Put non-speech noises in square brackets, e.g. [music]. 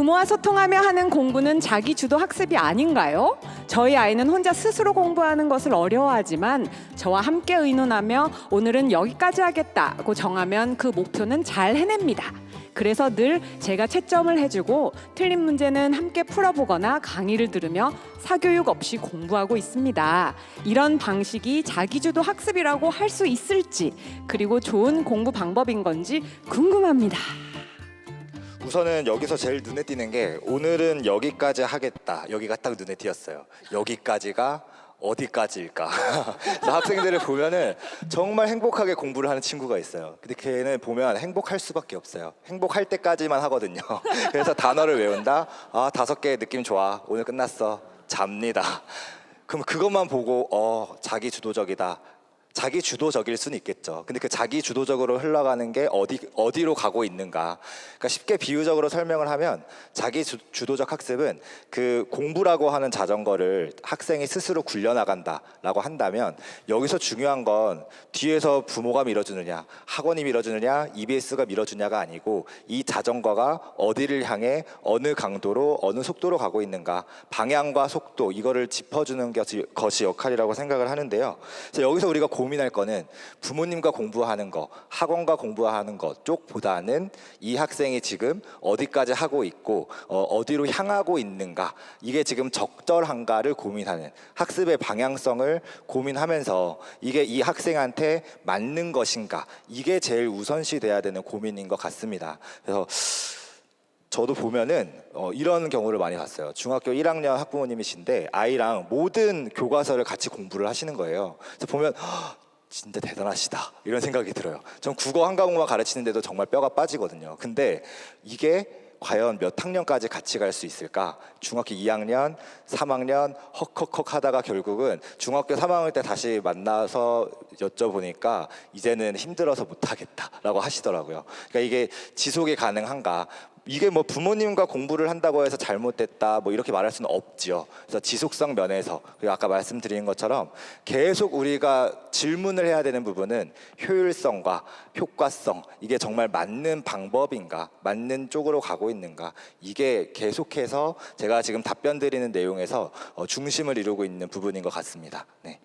부모와 소통하며 하는 공부는 자기 주도 학습이 아닌가요? 저희 아이는 혼자 스스로 공부하는 것을 어려워하지만 저와 함께 의논하며 오늘은 여기까지 하겠다고 정하면 그 목표는 잘 해냅니다. 그래서 늘 제가 채점을 해주고 틀린 문제는 함께 풀어보거나 강의를 들으며 사교육 없이 공부하고 있습니다. 이런 방식이 자기주도 학습이라고 할 수 있을지 그리고 좋은 공부 방법인 건지 궁금합니다. 우선은 여기서 제일 눈에 띄는 게 오늘은 여기까지 하겠다. 여기가 딱 눈에 띄었어요. 여기까지가 어디까지일까? [laughs] 학생들을 보면은 정말 행복하게 공부를 하는 친구가 있어요. 근데 걔는 보면 행복할 수밖에 없어요. 행복할 때까지만 하거든요. [laughs] 그래서 단어를 외운다. 아 다섯 개 느낌 좋아. 오늘 끝났어. 잡니다. 그럼 그것만 보고 어 자기 주도적이다. 자기 주도적일 수는 있겠죠. 근데 그 자기 주도적으로 흘러가는 게 어디 어디로 가고 있는가? 그러니까 쉽게 비유적으로 설명을 하면 자기 주, 주도적 학습은 그 공부라고 하는 자전거를 학생이 스스로 굴려 나간다라고 한다면 여기서 중요한 건 뒤에서 부모가 밀어주느냐, 학원이 밀어주느냐, EBS가 밀어주냐가 아니고 이 자전거가 어디를 향해 어느 강도로 어느 속도로 가고 있는가 방향과 속도 이거를 짚어주는 것이, 것이 역할이라고 생각을 하는데요. 그래서 여기서 우리가 고민할 거는 부모님과 공부하는 거, 학원과 공부하는 것 쪽보다는 이 학생이 지금 어디까지 하고 있고 어, 어디로 향하고 있는가 이게 지금 적절한가를 고민하는 학습의 방향성을 고민하면서 이게 이 학생한테 맞는 것인가 이게 제일 우선시 돼야 되는 고민인 것 같습니다. 그래서 저도 보면은 어, 이런 경우를 많이 봤어요. 중학교 1학년 학부모님이신데 아이랑 모든 교과서를 같이 공부를 하시는 거예요. 그래서 보면 "헉, 진짜 대단하시다 이런 생각이 들어요. 전 국어 한 과목만 가르치는데도 정말 뼈가 빠지거든요. 근데 이게 과연 몇 학년까지 같이 갈 수 있을까? 중학교 2학년, 3학년 헉헉헉 하다가 결국은 중학교 3학년 때 다시 만나서 여쭤보니까 이제는 힘들어서 못하겠다라고 하시더라고요. 그러니까 이게 지속이 가능한가? 이게 뭐 부모님과 공부를 한다고 해서 잘못됐다 뭐 이렇게 말할 수는 없지요. 그래서 지속성 면에서 그리고 아까 말씀드린 것처럼 계속 우리가 질문을 해야 되는 부분은 효율성과 효과성 이게 정말 맞는 방법인가 맞는 쪽으로 가고 있는가 이게 계속해서 제가 지금 답변 드리는 내용에서 어, 중심을 이루고 있는 부분인 것 같습니다. 네.